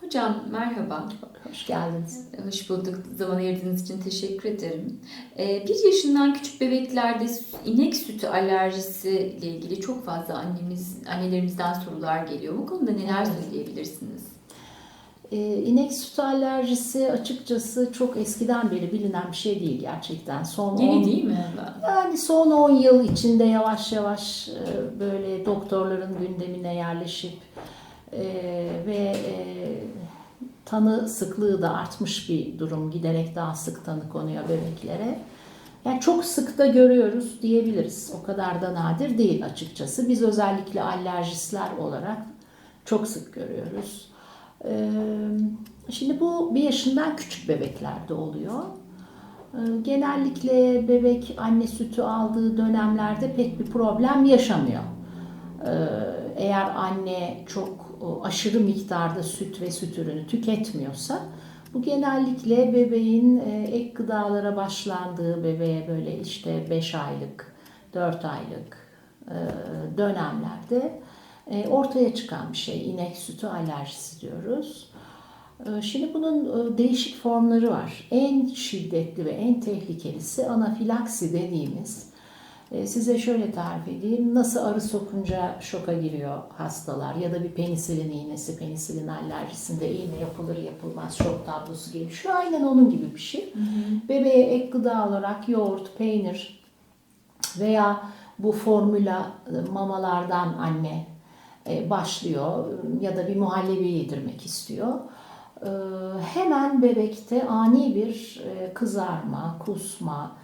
Hocam merhaba. Hoş geldiniz. Hoş bulduk. Zaman ayırdığınız için teşekkür ederim. Ee, Bir yaşından küçük bebeklerde inek sütü alerjisi ile ilgili çok fazla annemiz, annelerimizden sorular geliyor. Bu konuda neler Evet. söyleyebilirsiniz? Ee, inek sütü alerjisi açıkçası çok eskiden beri bilinen bir şey değil gerçekten. Son Yeni on- değil mi? Yani son 10 yıl içinde yavaş yavaş e, böyle doktorların gündemine yerleşip e, ve e, tanı sıklığı da artmış bir durum. Giderek daha sık tanı konuyor bebeklere. Yani çok sık da görüyoruz diyebiliriz. O kadar da nadir değil açıkçası. Biz özellikle alerjistler olarak çok sık görüyoruz. Ee, Şimdi bu bir yaşından küçük bebeklerde oluyor. Ee, Genellikle bebek anne sütü aldığı dönemlerde pek bir problem yaşamıyor. Eğer anne çok o, aşırı miktarda süt ve süt ürünü tüketmiyorsa bu genellikle bebeğin e, ek gıdalara başlandığı bebeğe böyle işte 5 aylık, 4 aylık e, dönemlerde e, ortaya çıkan bir şey. İnek sütü alerjisi diyoruz. Şimdi bunun değişik formları var. En şiddetli ve en tehlikelisi anafilaksi dediğimiz. E, Size şöyle tarif edeyim. Nasıl arı sokunca şoka giriyor hastalar ya da bir penisilin iğnesi, penisilin alerjisinde iğne yapılır yapılmaz şok tablosu gelişiyor. Aynen onun gibi bir şey. Bebeğe ek gıda olarak yoğurt, peynir veya bu formüla e, mamalardan anne e, başlıyor ya da bir muhallebi yedirmek istiyor. Hemen bebekte ani bir kızarma, kusma,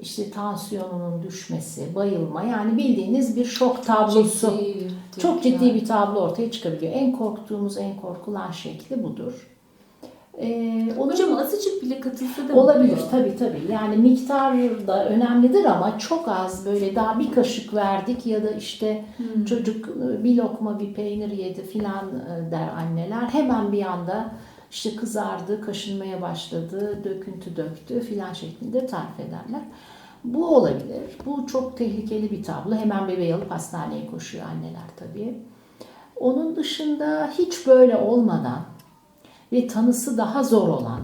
işte tansiyonunun düşmesi, bayılma yani bildiğiniz bir şok tablosu. Ciddi, Çok ciddi var. bir tablo ortaya çıkabiliyor. En korktuğumuz, en korkulan şekli budur. Ee, onun- Hocam azıcık bile katılsa da Olabilir oluyor. tabii tabii. Yani miktar da önemlidir ama çok az böyle daha bir kaşık verdik ya da işte Hmm. çocuk bir lokma bir peynir yedi filan e, der anneler. Hemen bir anda işte kızardı, kaşınmaya başladı, döküntü döktü filan şeklinde tarif ederler. Bu olabilir. Bu çok tehlikeli bir tablo. Hemen bebeği alıp hastaneye koşuyor anneler tabii. Onun dışında hiç böyle olmadan ve tanısı daha zor olan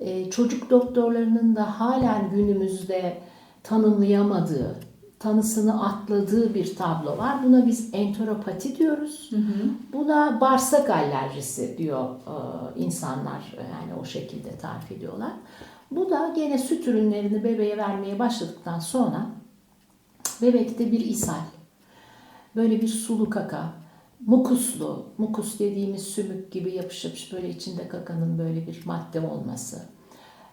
e, çocuk doktorlarının da halen günümüzde tanımlayamadığı, tanısını atladığı bir tablo var. Buna biz enteropati diyoruz. Buna bağırsak alerjisi diyor e, insanlar yani o şekilde tarif ediyorlar. Bu da gene süt ürünlerini bebeğe vermeye başladıktan sonra bebekte bir ishal, böyle bir sulu kaka, mukuslu, mukus dediğimiz sümük gibi yapış yapış böyle içinde kakanın böyle bir madde olması.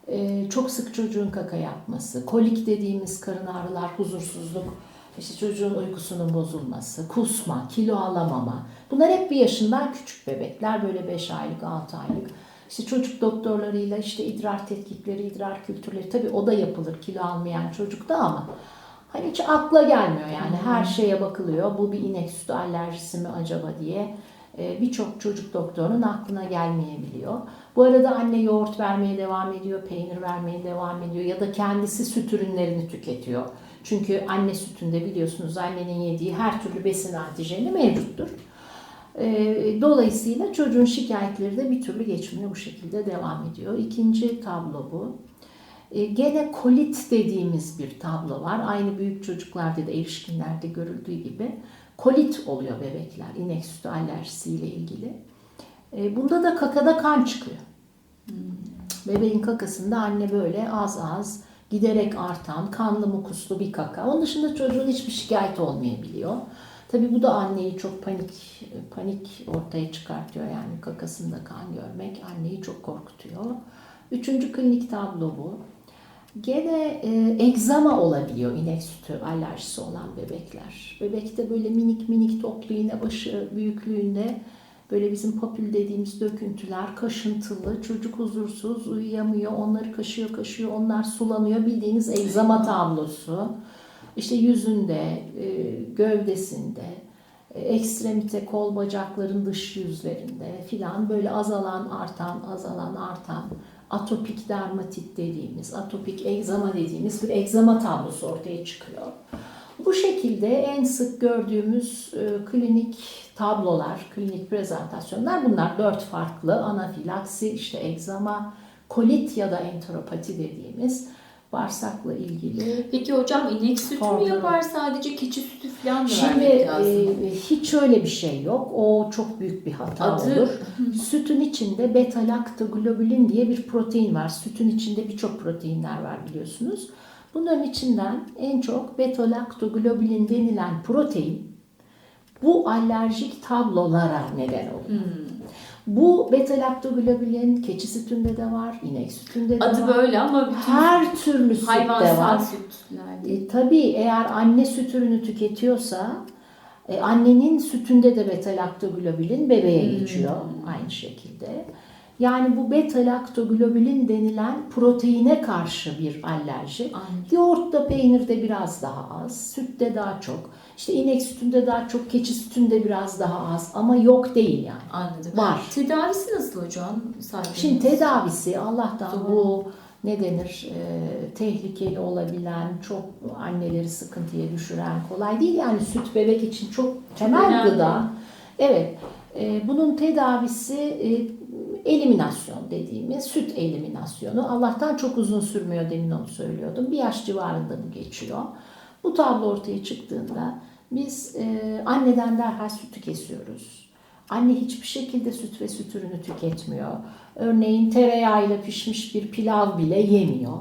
Ee, çok sık çocuğun kaka yapması, kolik dediğimiz karın ağrılar, huzursuzluk, işte çocuğun uykusunun bozulması, kusma, kilo alamama. Bunlar hep bir yaşından küçük bebekler, böyle 5 aylık, 6 aylık. İşte çocuk doktorlarıyla işte idrar tetkikleri, idrar kültürleri tabii o da yapılır kilo almayan çocukta ama Hani hiç akla gelmiyor yani her şeye bakılıyor. Bu bir inek sütü alerjisi mi acaba diye birçok çocuk doktorunun aklına gelmeyebiliyor. Bu arada anne yoğurt vermeye devam ediyor, peynir vermeye devam ediyor ya da kendisi süt ürünlerini tüketiyor. Çünkü anne sütünde biliyorsunuz annenin yediği her türlü besin antijeni mevcuttur. Ee, Dolayısıyla çocuğun şikayetleri de bir türlü geçmiyor bu şekilde devam ediyor. İkinci tablo bu. E, Gene kolit dediğimiz bir tablo var. Aynı büyük çocuklarda da erişkinlerde görüldüğü gibi kolit oluyor bebekler inek sütü alerjisiyle ilgili. E, Bunda da kakada kan çıkıyor. Bebeğin kakasında anne böyle az az giderek artan kanlı mukuslu bir kaka. Onun dışında çocuğun hiçbir şikayet olmayabiliyor. Tabii bu da anneyi çok panik panik ortaya çıkartıyor yani kakasında kan görmek anneyi çok korkutuyor. Üçüncü klinik tablo bu. Gene e, egzama olabiliyor inek sütü alerjisi olan bebekler. Bebekte böyle minik minik toplu iğne başı büyüklüğünde böyle bizim papül dediğimiz döküntüler, kaşıntılı, çocuk huzursuz, uyuyamıyor, onları kaşıyor kaşıyor, onlar sulanıyor. Bildiğiniz egzama tablosu. İşte yüzünde, e, gövdesinde, e, ekstremite, kol bacakların dış yüzlerinde filan böyle azalan, artan, azalan, artan atopik dermatit dediğimiz, atopik egzama dediğimiz bir egzama tablosu ortaya çıkıyor. Bu şekilde en sık gördüğümüz e, klinik tablolar, klinik prezentasyonlar bunlar dört farklı anafilaksi, işte egzama, kolit ya da enteropati dediğimiz bağırsakla ilgili. Peki hocam inek sütü mü yapar sadece keçi sütü falan mı Şimdi e, hiç öyle bir şey yok. O çok büyük bir hata Adı- olur. Sütün içinde beta laktoglobulin diye bir protein var. Sütün içinde birçok proteinler var biliyorsunuz. Bunların içinden en çok beta laktoglobulin denilen protein bu alerjik tablolara neden olur. Hmm. Bu beta laktoglobulin keçi sütünde de var, inek sütünde de Adı var. böyle ama bütün Her türlü sütte var. sütlerde. E, tabii eğer anne süt ürünü tüketiyorsa e, annenin sütünde de beta laktoglobulin bebeğe Hmm. geçiyor aynı şekilde. Yani bu beta laktoglobulin denilen proteine karşı bir alerji. Anladım. Yoğurtta, peynirde biraz daha az, sütte daha çok. İşte inek sütünde daha çok, keçi sütünde biraz daha az ama yok değil yani. Anladım. Var. Tedavisi nasıl hocam? Sadece Şimdi tedavisi Allah'tan Zor. bu ne denir e, tehlikeli olabilen, çok anneleri sıkıntıya düşüren kolay değil. Yani süt bebek için çok temel önemli. gıda. Evet. e, bunun tedavisi e, eliminasyon dediğimiz süt eliminasyonu. Allah'tan çok uzun sürmüyor demin onu söylüyordum. Bir yaş civarında bu geçiyor. Bu tablo ortaya çıktığında biz e, anneden derhal sütü kesiyoruz. Anne hiçbir şekilde süt ve süt ürünü tüketmiyor. Örneğin tereyağıyla pişmiş bir pilav bile yemiyor.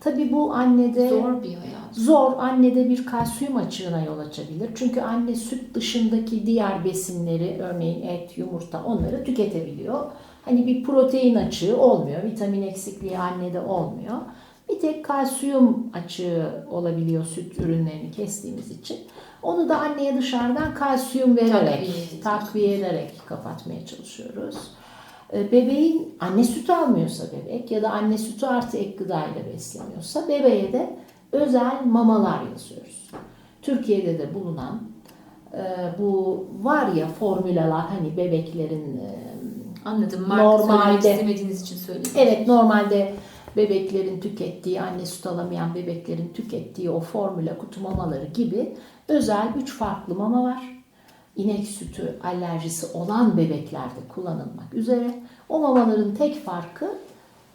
Tabii bu annede zor bir hayat. zor annede bir kalsiyum açığına yol açabilir. Çünkü anne süt dışındaki diğer besinleri örneğin et, yumurta onları tüketebiliyor. Hani bir protein açığı olmuyor. Vitamin eksikliği annede olmuyor. Bir tek kalsiyum açığı olabiliyor süt ürünlerini kestiğimiz için. Onu da anneye dışarıdan kalsiyum vererek, Takviye takviye, ederek kapatmaya çalışıyoruz. E, Bebeğin anne sütü almıyorsa bebek ya da anne sütü artı ek gıdayla besleniyorsa bebeğe de özel mamalar yazıyoruz. Türkiye'de de bulunan e, bu var ya formülalar hani bebeklerin e, Anladım. Marka Normalde- istemediğiniz için söyledim. Evet normalde bebeklerin tükettiği, anne süt alamayan bebeklerin tükettiği o formüla kutu mamaları gibi özel 3 farklı mama var. İnek sütü alerjisi olan bebeklerde kullanılmak üzere. O mamaların tek farkı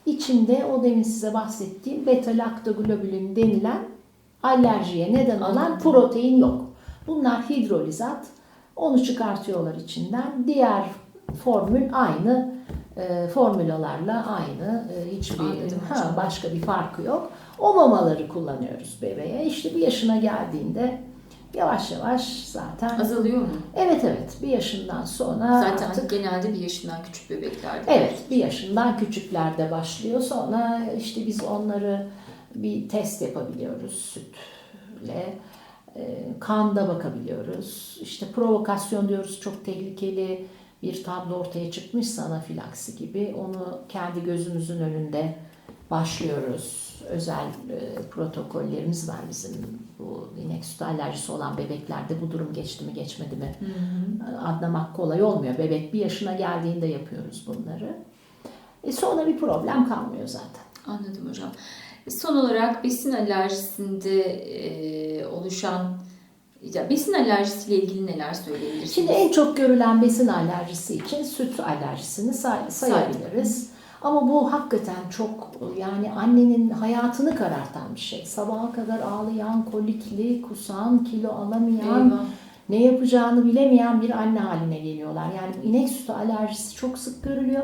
içinde o demin size bahsettiğim beta laktoglobulin denilen alerjiye neden olan Anladım. protein yok. Bunlar hidrolizat. Onu çıkartıyorlar içinden. Diğer formül aynı e, formülalarla aynı. E, hiçbir Anladım ha, hocam. başka bir farkı yok. O mamaları kullanıyoruz bebeğe. İşte bir yaşına geldiğinde yavaş yavaş zaten Azalıyor mu? evet evet bir yaşından sonra Zaten artık genelde bir yaşından küçük bebeklerde. Evet, bir yaşından küçüklerde başlıyor. Sonra işte biz onları bir test yapabiliyoruz sütle. E, kanda bakabiliyoruz. İşte provokasyon diyoruz çok tehlikeli bir tablo ortaya çıkmışsa anafilaksi gibi onu kendi gözümüzün önünde başlıyoruz. Özel e, protokollerimiz var bizim bu inek sütü alerjisi olan bebeklerde bu durum geçti mi geçmedi mi Hı hı. anlamak kolay olmuyor. Bebek bir yaşına geldiğinde yapıyoruz bunları. E sonra bir problem kalmıyor zaten. Anladım hocam. Son olarak besin alerjisinde e, oluşan besin alerjisiyle ilgili neler söyleyebilirsiniz? Şimdi en çok görülen besin alerjisi için süt alerjisini say- sayabiliriz. Ama bu hakikaten çok yani annenin hayatını karartan bir şey. Sabaha kadar ağlayan, kolikli, kusan, kilo alamayan, Eyvah. ne yapacağını bilemeyen bir anne haline geliyorlar. Yani inek sütü alerjisi çok sık görülüyor.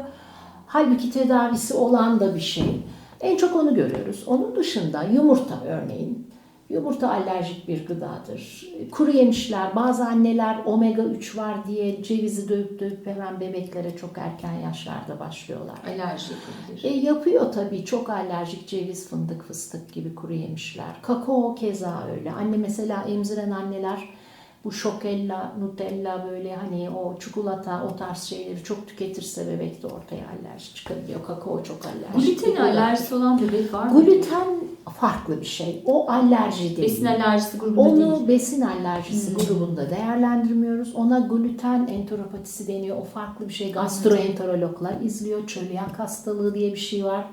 Halbuki tedavisi olan da bir şey. En çok onu görüyoruz. Onun dışında yumurta örneğin. Yumurta alerjik bir gıdadır. Kuru yemişler, bazı anneler omega 3 var diye cevizi dövüp dövüp hemen bebeklere çok erken yaşlarda başlıyorlar. Alerji yapabilir. E, yapıyor tabii çok alerjik ceviz, fındık, fıstık gibi kuru yemişler. Kakao keza öyle. Anne mesela emziren anneler bu şokella, nutella böyle hani o çikolata o tarz şeyleri çok tüketirse bebekte ortaya alerji çıkabiliyor. Kakao çok alerjik. Gluten alerjisi olan bebek var mı? Gluten farklı bir şey. O alerji değil. Besin alerjisi grubunda değil. Onu besin alerjisi Hmm. grubunda değerlendirmiyoruz. Ona gluten enteropatisi deniyor. O farklı bir şey. Gastroenterologlar izliyor. Çölyak hastalığı diye bir şey var.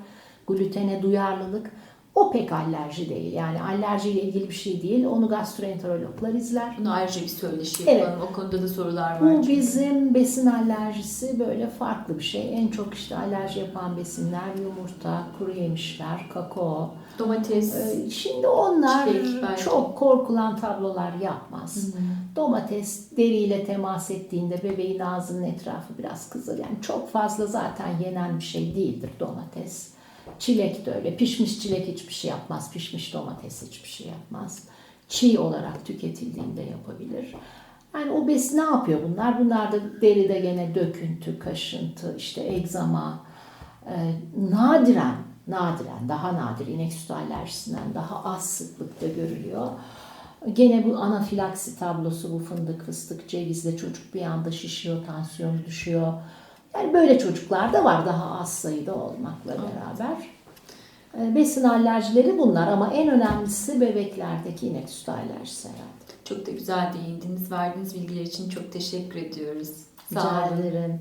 Glutene duyarlılık. O pek alerji değil. Yani alerjiyle ilgili bir şey değil. Onu gastroenterologlar izler. Bunu ayrıca bir söyleşi Evet. yapalım. O konuda da sorular var. Bu çünkü. bizim besin alerjisi böyle farklı bir şey. En çok işte alerji yapan besinler yumurta, kuru yemişler, kakao. Domates. Ee, Şimdi onlar çok korkulan tablolar yapmaz. Hı hı. Domates deriyle temas ettiğinde bebeğin ağzının etrafı biraz kızır. Yani çok fazla zaten yenen bir şey değildir domates. Çilek de öyle. Pişmiş çilek hiçbir şey yapmaz. Pişmiş domates hiçbir şey yapmaz. Çiğ olarak tüketildiğinde yapabilir. Yani o besin ne yapıyor bunlar? Bunlar da deride gene döküntü, kaşıntı, işte egzama, e, nadiren, nadiren, daha nadir inek sütü alerjisinden daha az sıklıkta görülüyor. Gene bu anafilaksi tablosu bu fındık, fıstık, cevizle çocuk bir anda şişiyor, tansiyonu düşüyor. Yani böyle çocuklar da var daha az sayıda olmakla beraber. E, Besin alerjileri bunlar ama en önemlisi bebeklerdeki inek sütü alerjisi herhalde. Çok da güzel değindiniz. Verdiğiniz bilgiler için çok teşekkür ediyoruz. Sağ Rica olun. ederim.